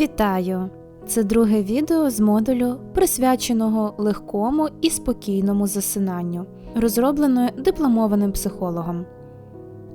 Вітаю! Це друге відео з модулю, присвяченого легкому і спокійному засинанню, розробленої дипломованим психологом.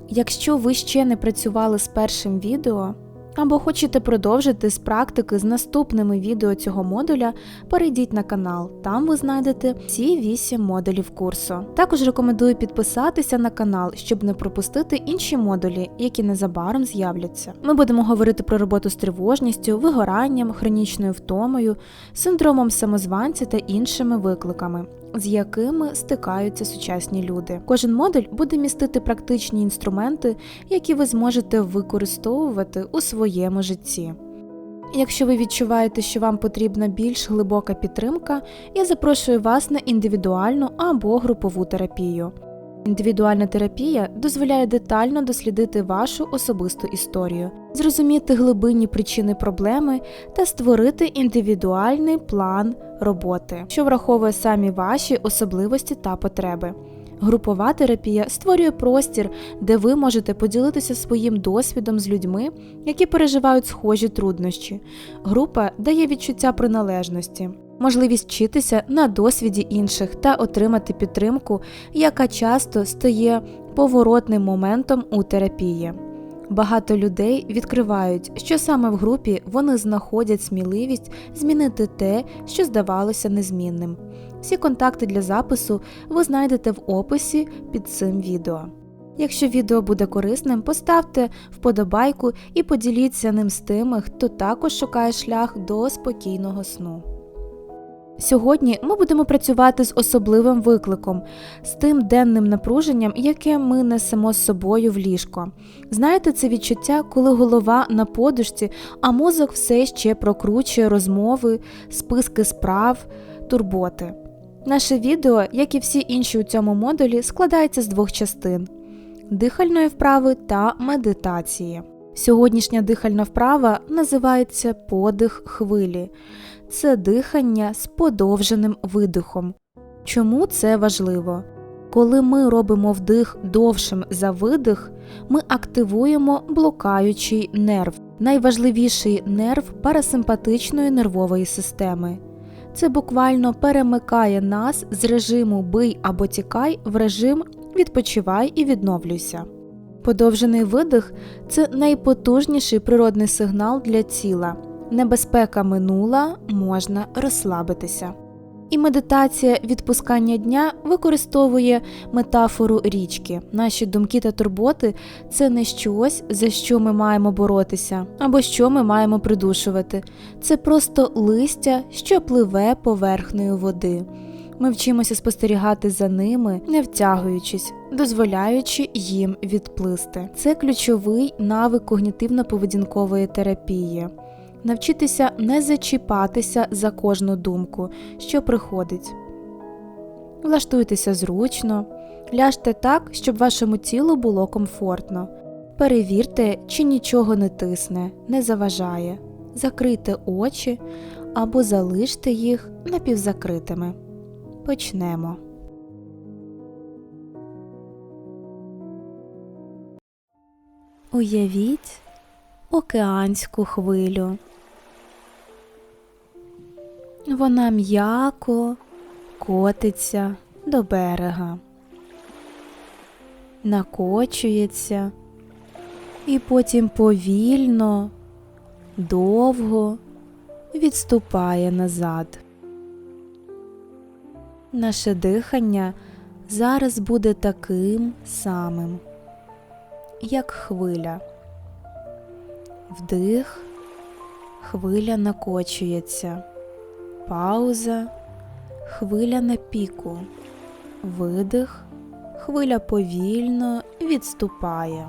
Якщо ви ще не працювали з першим відео або хочете продовжити з практики з наступними відео цього модуля, перейдіть на канал, там ви знайдете всі 8 модулів курсу. Також рекомендую підписатися на канал, щоб не пропустити інші модулі, які незабаром з'являться. Ми будемо говорити про роботу з тривожністю, вигоранням, хронічною втомою, синдромом самозванця та іншими викликами. З якими стикаються сучасні люди. Кожен модуль буде містити практичні інструменти, які ви зможете використовувати у своєму житті. Якщо ви відчуваєте, що вам потрібна більш глибока підтримка, я запрошую вас на індивідуальну або групову терапію. Індивідуальна терапія дозволяє детально дослідити вашу особисту історію, зрозуміти глибинні причини проблеми та створити індивідуальний план роботи, що враховує самі ваші особливості та потреби. Групова терапія створює простір, де ви можете поділитися своїм досвідом з людьми, які переживають схожі труднощі. Група дає відчуття приналежності, можливість вчитися на досвіді інших та отримати підтримку, яка часто стає поворотним моментом у терапії. Багато людей відкривають, що саме в групі вони знаходять сміливість змінити те, що здавалося незмінним. Всі контакти для запису ви знайдете в описі під цим відео. Якщо відео буде корисним, поставте вподобайку і поділіться ним з тими, хто також шукає шлях до спокійного сну. Сьогодні ми будемо працювати з особливим викликом, з тим денним напруженням, яке ми несемо з собою в ліжко. Знаєте, це відчуття, коли голова на подушці, а мозок все ще прокручує розмови, списки справ, турботи. Наше відео, як і всі інші у цьому модулі, складається з двох частин дихальної вправи та медитації. Сьогоднішня дихальна вправа називається подих хвилі це дихання з подовженим видихом. Чому це важливо? Коли ми робимо вдих довшим за видих, ми активуємо блокаючий нерв, найважливіший нерв парасимпатичної нервової системи. Це буквально перемикає нас з режиму бий або тікай в режим відпочивай і відновлюйся. Подовжений видих це найпотужніший природний сигнал для тіла. Небезпека минула, можна розслабитися. І медитація відпускання дня використовує метафору річки. Наші думки та турботи це не щось, за що ми маємо боротися, або що ми маємо придушувати. Це просто листя, що пливе поверхнею води. Ми вчимося спостерігати за ними, не втягуючись, дозволяючи їм відплисти. Це ключовий навик когнітивно-поведінкової терапії навчитися не зачіпатися за кожну думку, що приходить. Влаштуйтеся зручно, ляжте так, щоб вашому тілу було комфортно. Перевірте, чи нічого не тисне, не заважає. Закрийте очі або залиште їх напівзакритими. Почнемо. Уявіть океанську хвилю. Вона м'яко котиться до берега, накочується і потім повільно, довго відступає назад. Наше дихання зараз буде таким самим, як хвиля. Вдих, хвиля накочується, пауза, хвиля на піку, видих, хвиля повільно відступає.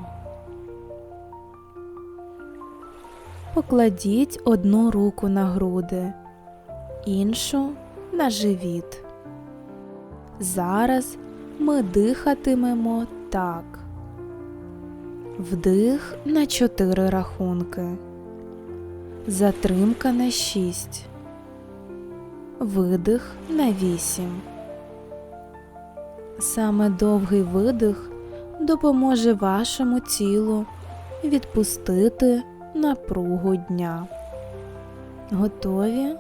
Покладіть одну руку на груди, іншу на живіт. Зараз ми дихатимемо так. Вдих на чотири рахунки. Затримка на шість. Видих на вісім. Саме довгий видих допоможе вашому тілу відпустити напругу дня. Готові?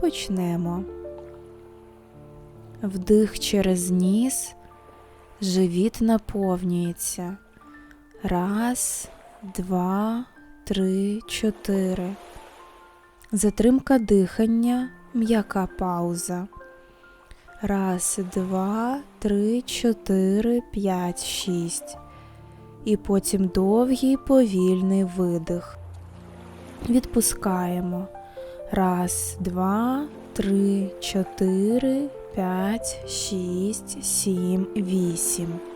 Почнемо. Вдих через ніс, живіт наповнюється. Раз, два, три, чотири. Затримка дихання, м'яка пауза. Раз, два, три, чотири, п'ять, шість. І потім довгий повільний видих. Відпускаємо. Раз, два, три, чотири, п'ять, шість, сім, вісім.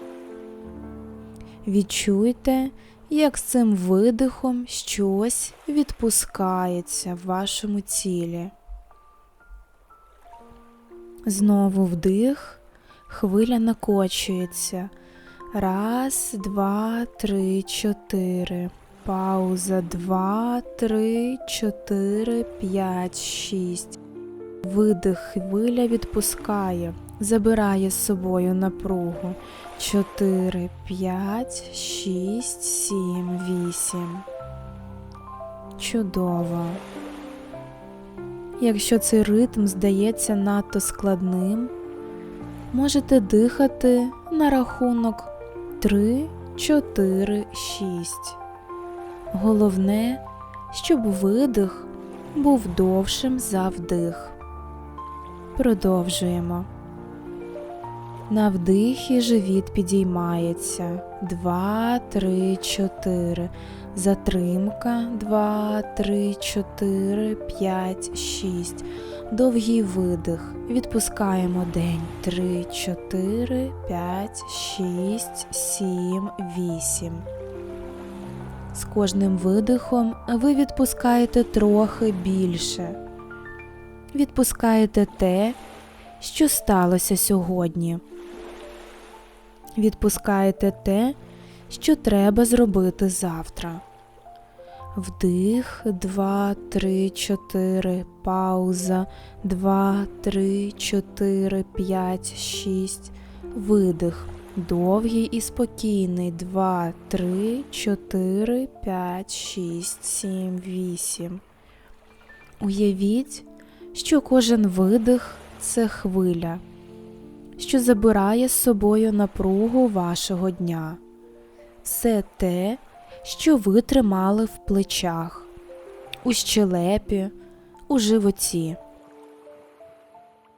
Відчуйте, як з цим видихом щось відпускається в вашому тілі. Знову вдих, хвиля накочується. Раз, два, три, чотири. Пауза. Два, три, чотири, п'ять, шість. Видих хвиля відпускає, забирає з собою напругу. Чотири, п'ять, шість, сім, вісім. Чудово. Якщо цей ритм здається надто складним, можете дихати на рахунок 3, 4, 6. Головне, щоб видих був довшим за вдих. Продовжуємо. На вдихі живіт підіймається. 2, 3, 4. Затримка 2, 3, 4, 5, 6. Довгий видих. Відпускаємо день 3, 4, 5, 6, 7, 8. З кожним видихом ви відпускаєте трохи більше. Відпускаєте те, що сталося сьогодні. Відпускаєте те, що треба зробити завтра. Вдих, два, три, чотири, пауза, два, три, чотири, п'ять, шість. Видих. Довгий і спокійний. Два, три, чотири, п'ять, шість, сім, вісім. Уявіть, що кожен видих це хвиля, що забирає з собою напругу вашого дня. Все те, що ви тримали в плечах, у щелепі, у животі.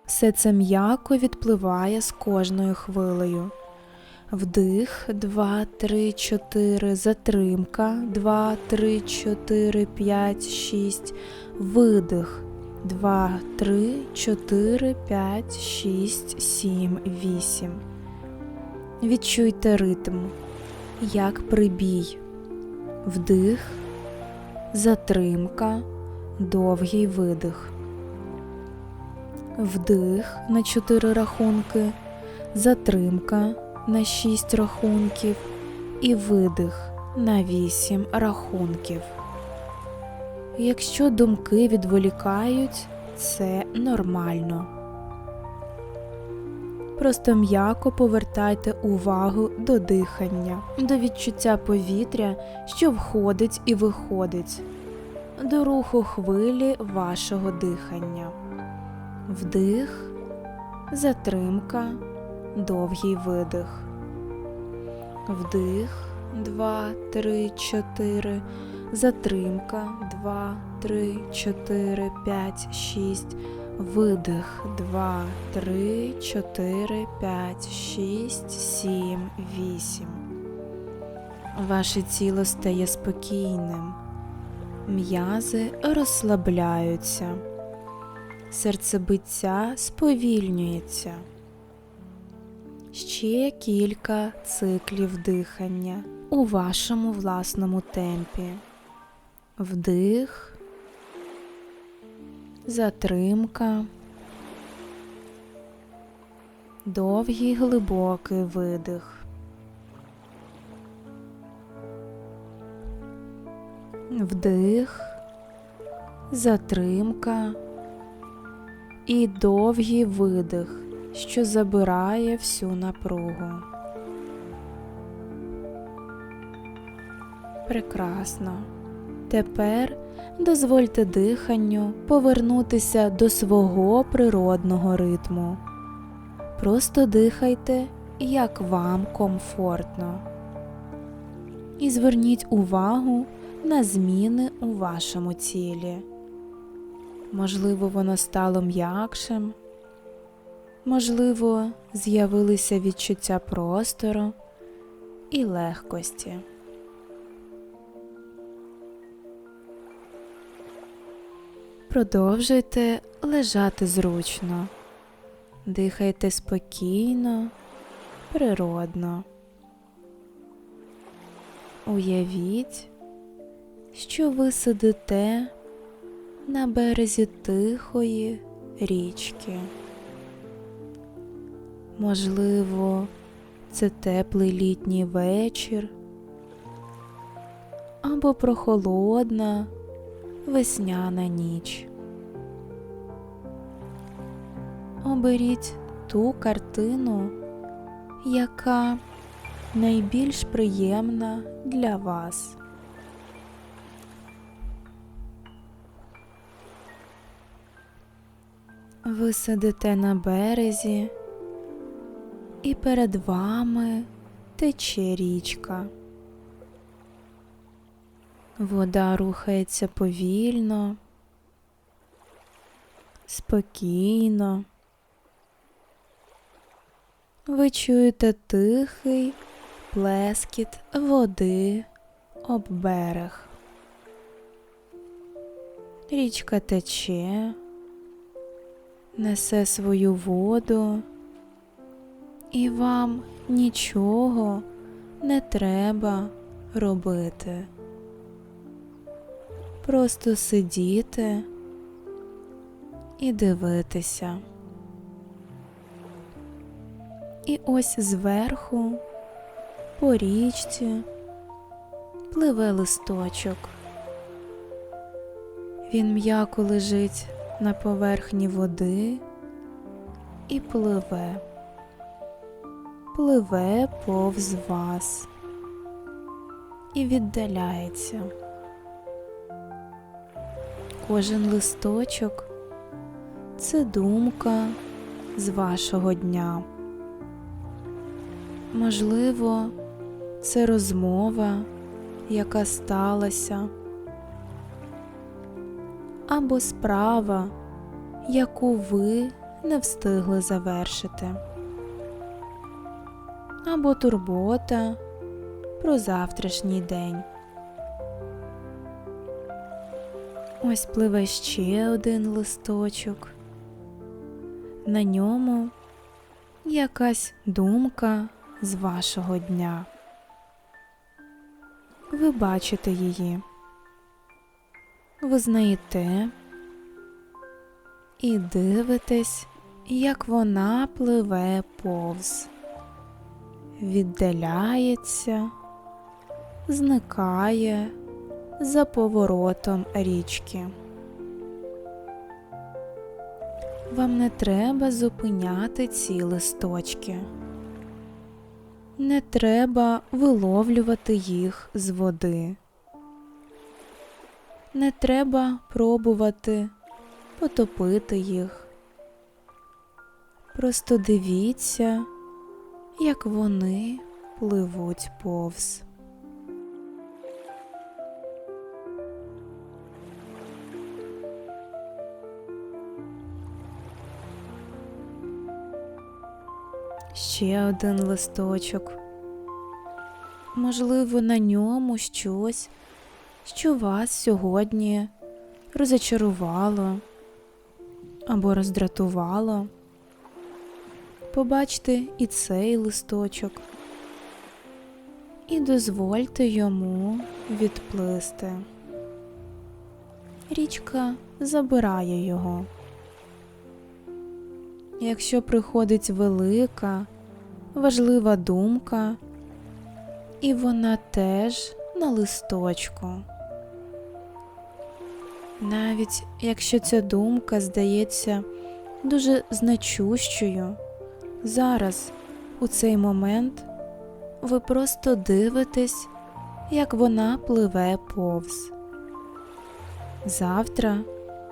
Все це м'яко відпливає з кожною хвилею. Вдих, два, три, чотири, затримка, два, три, чотири, п'ять, шість, видих, два, три, чотири, п'ять, шість, сім, вісім. Відчуйте ритм, як прибій, вдих, затримка, довгий видих. Вдих на чотири рахунки, затримка на шість рахунків і видих на вісім рахунків. Якщо думки відволікають, це нормально. Просто м'яко повертайте увагу до дихання, до відчуття повітря, що входить і виходить, до руху хвилі вашого дихання. Вдих, затримка, довгий видих. Вдих, два, три, чотири. Затримка 2, 3, 4, 5, 6. Видих 2, 3, 4, 5, 6, 7, 8. Ваше тіло стає спокійним. М'язи розслабляються. Серцебиття сповільнюється. Ще кілька циклів дихання у вашому власному темпі. Вдих, затримка, довгий глибокий видих. Вдих, затримка і довгий видих, що забирає всю напругу. Прекрасно. Тепер дозвольте диханню повернутися до свого природного ритму. Просто дихайте, як вам комфортно. І зверніть увагу на зміни у вашому тілі. Можливо, воно стало м'якшим, можливо, з'явилися відчуття простору і легкості. Продовжуйте лежати зручно, дихайте спокійно, природно. Уявіть, що ви сидите на березі тихої річки. Можливо, це теплий літній вечір або прохолодна весняна ніч. Оберіть ту картину, яка найбільш приємна для вас. Ви сидите на березі, і перед вами тече річка. Вода рухається повільно, спокійно. Ви чуєте тихий плескіт води об берег. Річка тече, несе свою воду, і вам нічого не треба робити. Просто сидіти і дивитися. І ось зверху по річці пливе листочок. Він м'яко лежить на поверхні води і пливе, пливе повз вас і віддаляється. Кожен листочок це думка з вашого дня. Можливо, це розмова, яка сталася, або справа, яку ви не встигли завершити, або турбота про завтрашній день. Ось пливе ще один листочок. На ньому якась думка з вашого дня. Ви бачите її, ви знаєте і дивитесь, як вона пливе повз, віддаляється, зникає за поворотом річки. Вам не треба зупиняти ці листочки. Не треба виловлювати їх з води. Не треба пробувати потопити їх. Просто дивіться, як вони пливуть повз. Ще один листочок. Можливо, на ньому щось, що вас сьогодні розочарувало або роздратувало. Побачте і цей листочок і дозвольте йому відплисти. Річка забирає його. Якщо приходить велика, важлива думка, і вона теж на листочку. Навіть якщо ця думка здається дуже значущою, зараз, у цей момент, ви просто дивитесь, як вона пливе повз, Завтра,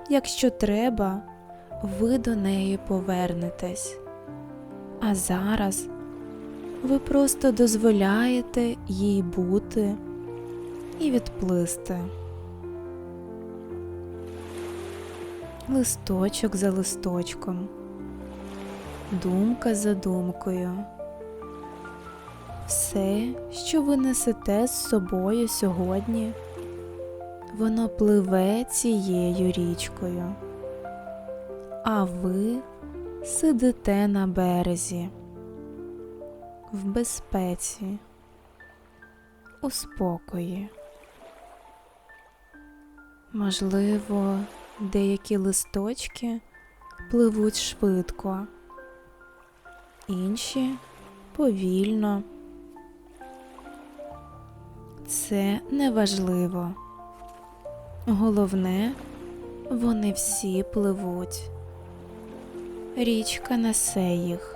якщо треба, ви до неї повернетесь. А зараз ви просто дозволяєте їй бути і відплисти. Листочок за листочком, думка за думкою. Все, що ви несете з собою сьогодні, воно пливе цією річкою, а ви сидите на березі, в безпеці, у спокої. Можливо, деякі листочки пливуть швидко, інші повільно. Це неважливо. Головне, вони всі пливуть. Річка несе їх.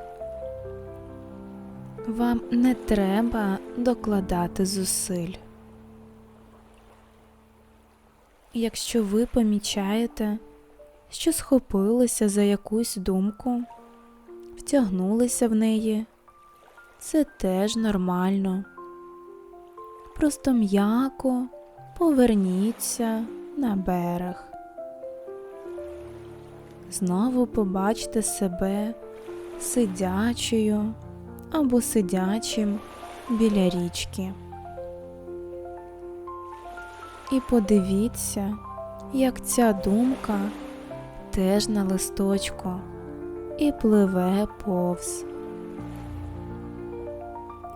Вам не треба докладати зусиль. Якщо ви помічаєте, що схопилися за якусь думку, втягнулися в неї, це теж нормально. Просто м'яко поверніться на берег. Знову побачте себе сидячою або сидячим біля річки. І подивіться, як ця думка теж на листочку і пливе повз.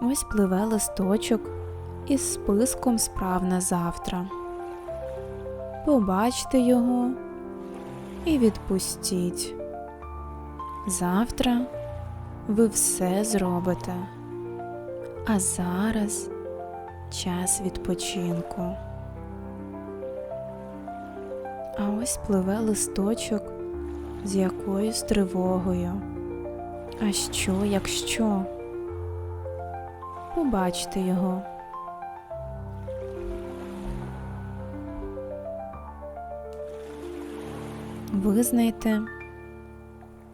Ось пливе листочок із списком справ на завтра. Побачте його і відпустіть. Завтра ви все зробите, а зараз час відпочинку. А ось пливе листочок з якоюсь тривогою. А що, якщо? Побачте його. Визнайте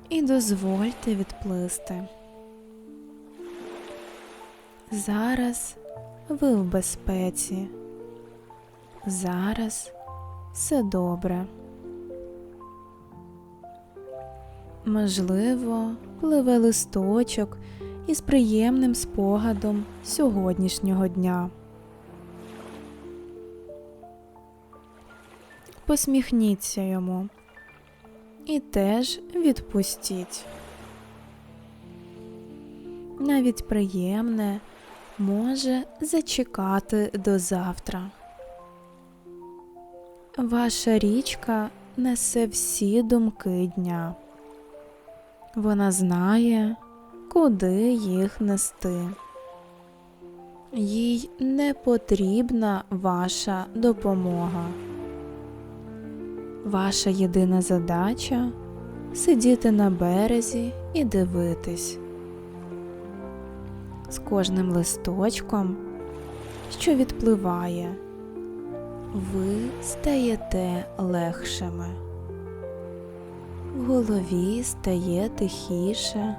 і дозвольте відплисти. Зараз ви в безпеці. Зараз все добре. Можливо, пливе листочок із приємним спогадом сьогоднішнього дня. Посміхніться йому і теж відпустіть. Навіть приємне може зачекати до завтра. Ваша річка несе всі думки дня. Вона знає, куди їх нести. Їй не потрібна ваша допомога. Ваша єдина задача сидіти на березі і дивитись. З кожним листочком, що відпливає, ви стаєте легшими. В голові стає тихіше,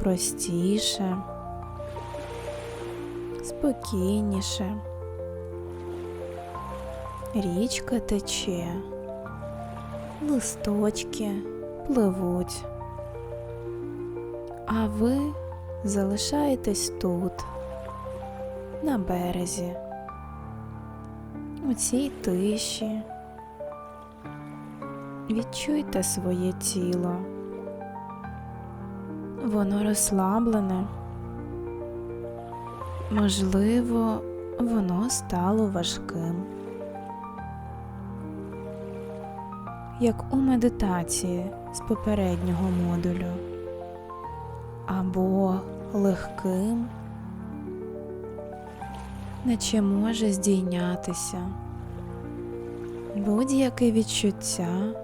простіше, спокійніше. Річка тече, листочки пливуть, а ви залишаєтесь тут, на березі, у цій тиші. Відчуйте своє тіло. Воно розслаблене. Можливо, воно стало важким. Як у медитації з попереднього модулю, або легким, наче може здійнятися. Будь-яке відчуття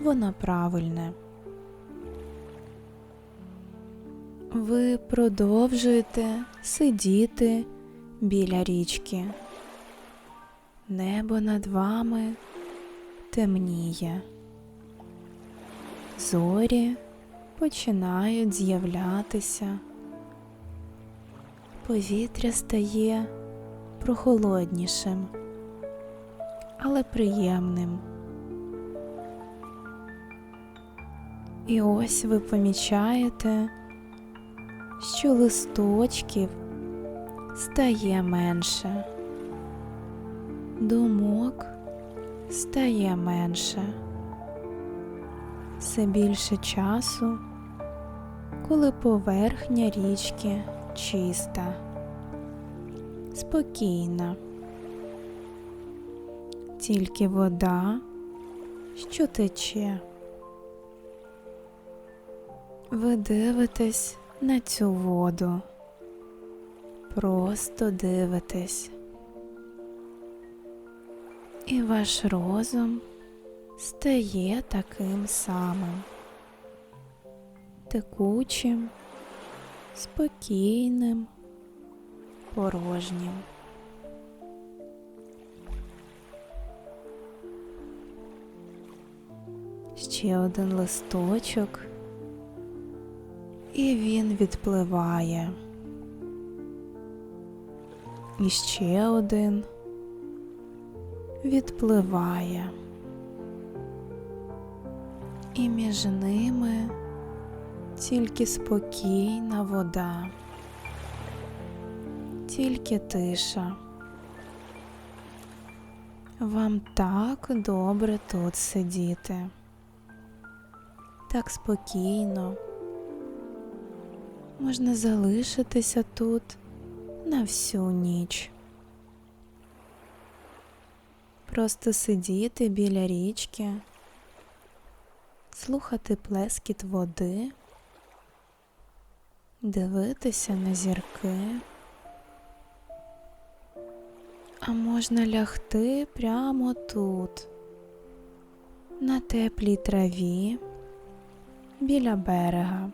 воно правильне. Ви продовжуєте сидіти біля річки, Небо над вами темніє. Зорі починають з'являтися. Повітря стає прохолоднішим, але приємним. І ось ви помічаєте, що листочків стає менше, думок стає менше, все більше часу, коли поверхня річки чиста, спокійна, тільки вода, що тече. Ви дивитесь на цю воду. Просто дивитесь. І ваш розум стає таким самим, текучим, спокійним, порожнім. Ще один листочок і він відпливає. І ще один відпливає. І між ними тільки спокійна вода, тільки тиша. Вам так добре тут сидіти, так спокійно можна залишитися тут на всю ніч. Просто сидіти біля річки, слухати плескіт води, дивитися на зірки, а можна лягти прямо тут, на теплій траві біля берега.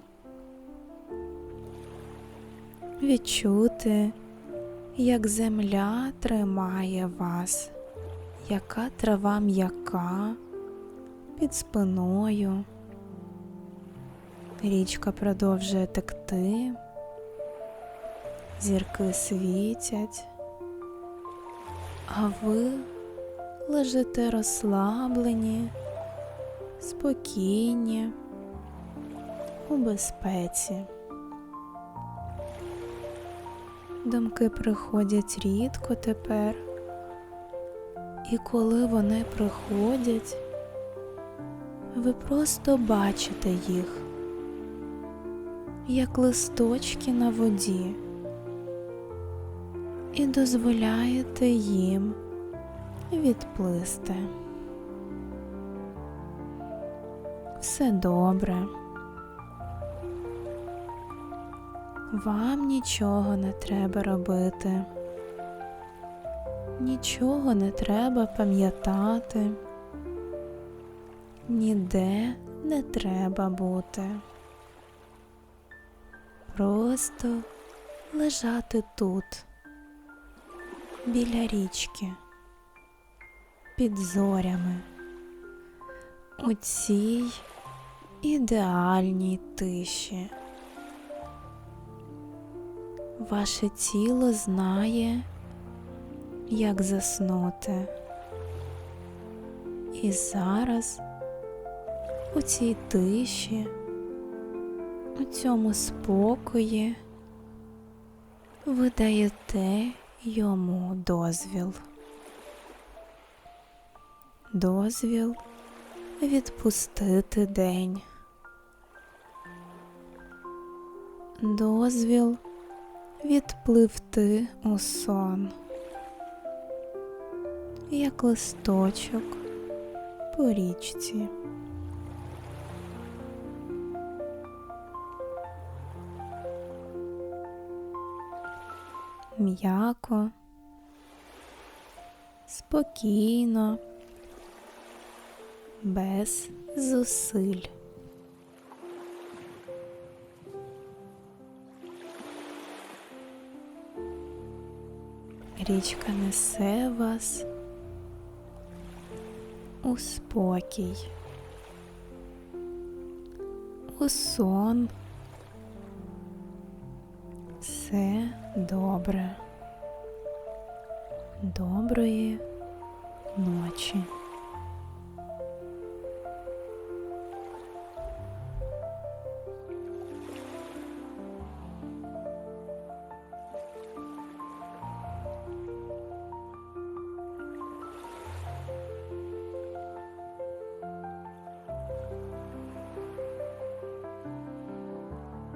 відчути, як земля тримає вас, яка трава м'яка під спиною. Річка продовжує текти, зірки світять, а ви лежите розслаблені, спокійні, у безпеці. Думки приходять рідко тепер, і коли вони приходять, ви просто бачите їх, як листочки на воді, і дозволяєте їм відплисти. Все добре. Вам нічого не треба робити, нічого не треба пам'ятати, ніде не треба бути. Просто лежати тут, біля річки, під зорями, у цій ідеальній тиші. Ваше тіло знає, як заснути. І зараз у цій тиші, у цьому спокої ви даєте йому дозвіл. Дозвіл відпустити день. Дозвіл відпливти у сон, як листочок по річці. М'яко, спокійно, без зусиль. Річка несе вас у спокій, у сон. Все добре. Доброї ночі.